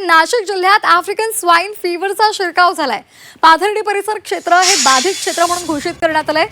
नाशिक जिल्ह्यात African swine फीवरचा शिरकाव झालाय. पाथर्डी परिसर क्षेत्र हे बाधित क्षेत्र म्हणून घोषित करण्यात आलंय.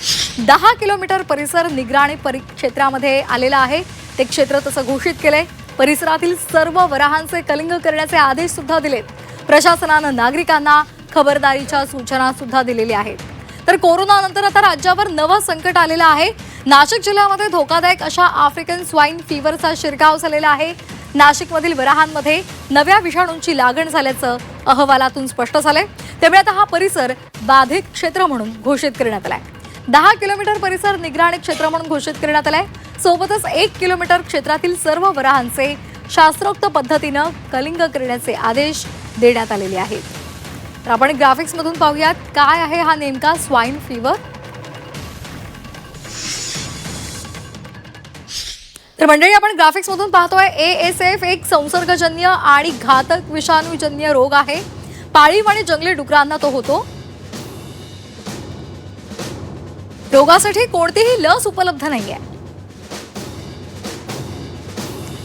दहा किलोमीटर परिसर निगराणी परि क्षेत्रामध्ये आलेला आहे. ते क्षेत्र तसं घोषित केलंय. परिसरातील सर्व वराहांचे कलिंग करण्याचे आदेश सुद्धा दिलेत. प्रशासनानं नागरिकांना खबरदारीच्या सूचना सुद्धा दिलेल्या आहेत. तर कोरोनानंतर आता राज्यावर नवं संकट आलेलं आहे. नाशिक जिल्ह्यामध्ये धोकादायक अशा आफ्रिकन स्वाईन फीवरचा शिरकाव झालेला आहे. नाशिकमधील वराहांमध्ये नव्या विषाणूंची लागण झाल्याचं अहवालातून स्पष्ट झालंय. त्यामुळे आता हा परिसर बाधित क्षेत्र म्हणून घोषित करण्यात आलाय. दहा किलोमीटर परिसर निगराणी क्षेत्र म्हणून घोषित करण्यात आलाय. सोबतच एक किलोमीटर क्षेत्रातील सर्व वराहांचे शास्त्रोक्त पद्धतीनं कलिंग करण्याचे आदेश देण्यात आलेले आहेत. तर आपण ग्राफिक्समधून पाहूयात काय आहे हा नेमका स्वाईन फीवर तर मंडळी आपण ग्राफिक्समधून पाहतोय ए एस एफ एक संसर्गजन्य आणि घातक विषाणूजन्य रोग आहे. पाळीव आणि जंगली डुकरांना तो होतो. रोगासाठी कोणतीही लस उपलब्ध नाहीये.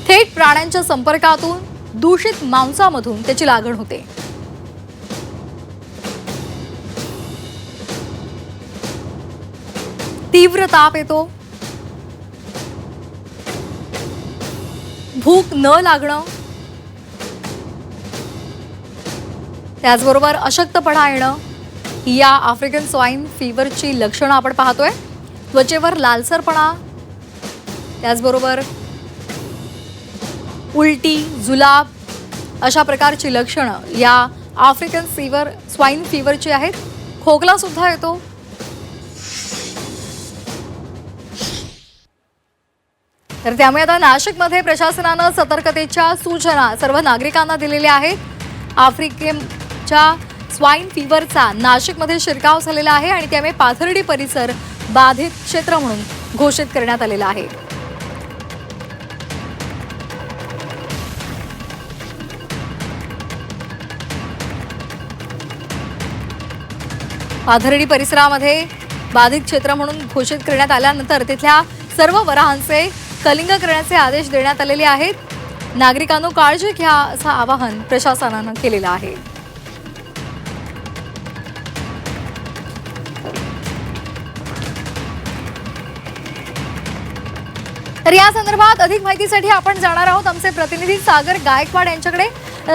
थेट प्राण्यांच्या संपर्कातून दूषित मांसामधून त्याची लागण होते. तीव्र ताप येतो. भूक न लागणं. त्याचबरोबर अशक्तपणा येणं या आफ्रिकन स्वाईन फीवरची लक्षणं आपण पाहतोय. त्वचेवर लालसरपणा त्याचबरोबर उलटी जुलाब अशा प्रकारची लक्षणं या आफ्रिकन फीवर स्वाईन फीवरची आहेत. खोकला सुद्धा येतो. तर त्यामुळे आता नाशिकमध्ये प्रशासनानं सतर्कतेच्या सूचना सर्व नागरिकांना दिलेल्या आहेत. आफ्रिकेच्या स्वाईन फीवरचा नाशिकमध्ये शिरकाव झालेला आहे आणि त्यामुळे पाथर्डी परिसर बाधित क्षेत्र म्हणून घोषित करण्यात आलेला आहे. पाथर्डी परिसरामध्ये बाधित क्षेत्र म्हणून घोषित करण्यात आल्यानंतर तिथल्या सर्व वराहांचे कलिंग करण्याचे आदेश देण्यात आलेले आहेत. नागरिकांनो काळजी घ्या असं आवाहन प्रशासनानं केलेलं आहे. तर या संदर्भात अधिक माहितीसाठी आपण जाणार आहोत आमचे प्रतिनिधी सागर गायकवाड यांच्याकडे.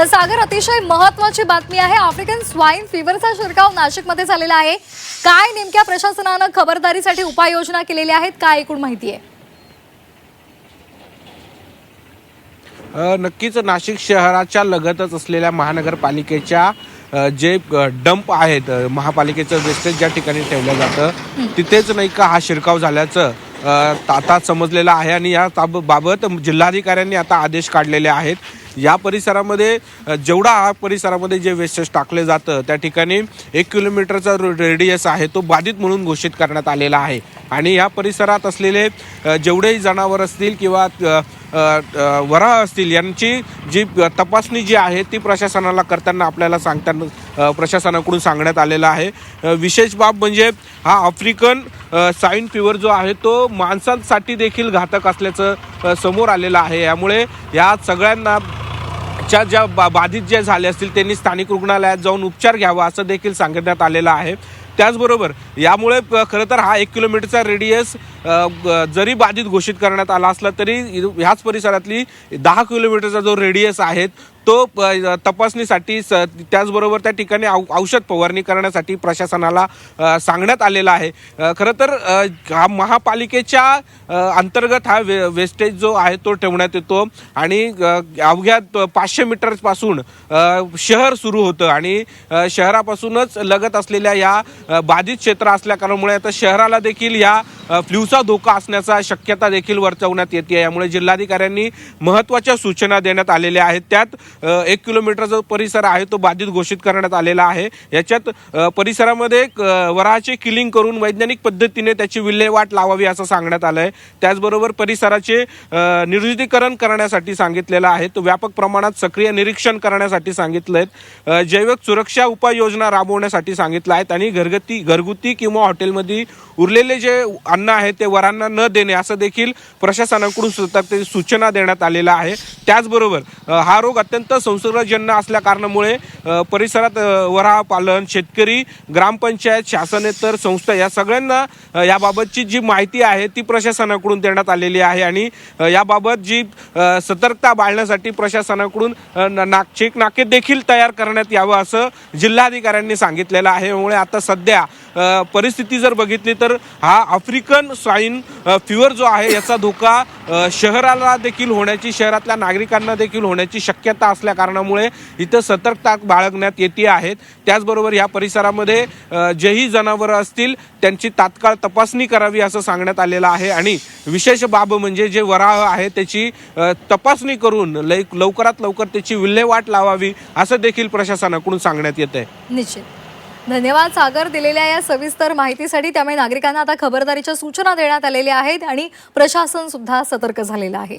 सागर अतिशय महत्वाची बातमी आहे. आफ्रिकन स्वाईन फीवरचा शिरकाव नाशिकमध्ये झालेला आहे. काय नेमक्या प्रशासनानं खबरदारीसाठी उपाययोजना केलेल्या आहेत काय एकूण माहिती आहे? नक्कीच नाशिक शहराच्या लगतच असलेल्या महानगरपालिकेच्या जे डंप आहेत महापालिकेचं वेस्टेज ज्या ठिकाणी ठेवलं जातं तिथेच नाही का हा शिरकाव झाल्याचं आता समजलेलं आहे आणि या ताब- बाबत जिल्हाधिकाऱ्यांनी आता आदेश काढलेले आहेत. या परिसरामध्ये जेवढा हा परिसरामध्ये जे वेस्टेज टाकले जातं त्या ठिकाणी एक किलोमीटरचा रेडियस आहे तो बाधित म्हणून घोषित करण्यात आलेला आहे. आणि या परिसरात असलेले जेवढेही जनावर असतील किंवा वराह असतील यांची जी तपासणी जी आहे ती प्रशासनाला करताना आपल्याला सांगताना प्रशासनाकडून सांगण्यात आलेलं आहे. विशेष बाब म्हणजे हा आफ्रिकन साईन फिवर जो आहे तो माणसांसाठी देखील घातक असल्याचं समोर आलेलं आहे. यामुळे या सगळ्यांना च्या ज्या बा बाधित जे झाले असतील त्यांनी स्थानिक रुग्णालयात जाऊन उपचार घ्यावा असं देखील सांगण्यात आलेलं आहे. त्याचबरोबर यामुळे खरं तर हा एक किलोमीटरचा रेडियस जरी बाधित घोषित करण्यात आला असला तरी ह्याच परिसरातली दहा किलोमीटरचा जो रेडियस आहे तो प- तपासणीसाठी स- त्याचबरोबर त्या ठिकाणी औ- औषध फवारणी करण्यासाठी प्रशासनाला सांगण्यात आलेलं आहे. खरं तर हा महापालिकेच्या अंतर्गत हा वे वेस्टेज जो आहे तो ठेवण्यात येतो आणि अवघ्या प- पाचशे मीटरपासून शहर सुरू होतं आणि शहरापासूनच लगत असलेल्या या बाधित क्षेत्र असल्या कारणामुळे आता शहराला देखील या फ्ल्यूचा धोका असण्याचा शक्यता देखील वर्तवण्यात येते यामुळे जिल्हाधिकाऱ्यांनी महत्त्वाच्या सूचना देण्यात आलेल्या आहेत. त्यात एक किलोमीटर जो परिसर आहे तो बाधित घोषित करण्यात आलेला आहे. याच्यात परिसरामध्ये वराचे किलिंग करून वैज्ञानिक पद्धतीने त्याची विल्हेवाट लावावी असं सांगण्यात आलं आहे त्याचबरोबर परिसराचे निर्जितीकरण करण्यासाठी सांगितलेलं आहे. तो व्यापक प्रमाणात सक्रिय निरीक्षण करण्यासाठी सांगितलं आहे जैविक सुरक्षा उपाययोजना राबवण्यासाठी सांगितलं आहेत आणि घरगुती घरगुती किंवा हॉटेलमध्ये उरलेले जे अन्न आहे ते वरांना न देणे असं देखील प्रशासनाकडून सतत सूचना देण्यात आलेल्या आहे. त्याचबरोबर हा रोग अत्यंत संसर्गजन्य असल्या कारणामुळे परिसरात वराह पालन शेतकरी ग्रामपंचायत शासनेतर संस्था या सगळ्यांना याबाबतची जी माहिती आहे ती प्रशासनाकडून देण्यात आलेली आहे आणि याबाबत जी सतर्कता बाळण्यासाठी प्रशासनाकडून नाक चेक नाके देखील तयार करण्यात यावं असं जिल्हाधिकाऱ्यांनी सांगितलेलं आहे. त्यामुळे आता सध्या परिस्थिती जर बघितली तर हा आफ्रिकन स्वाईन फ्युअर फिवर जो आहे याचा धोका शहराला देखील होण्याची शहरातल्या नागरिकांना देखील होण्याची शक्यता असल्या कारणामुळे इथं सतर्कता बाळगण्यात येते आहेत. त्याचबरोबर या परिसरामध्ये जेही जनावरं असतील त्यांची तात्काळ तपासणी करावी असं सांगण्यात आलेलं आहे. आणि विशेष बाब म्हणजे जे वराह आहे त्याची तपासणी करून लवकरात लवकर त्याची विल्हेवाट लावावी असं देखील प्रशासनाकडून सांगण्यात येत आहे निश्चित. धन्यवाद सागर दिलेल्या या सविस्तर माहितीसाठी. त्यामुळे नागरिकांना आता खबरदारीच्या सूचना देण्यात आलेल्या आहेत आणि प्रशासन सुद्धा सतर्क झालेलं आहे.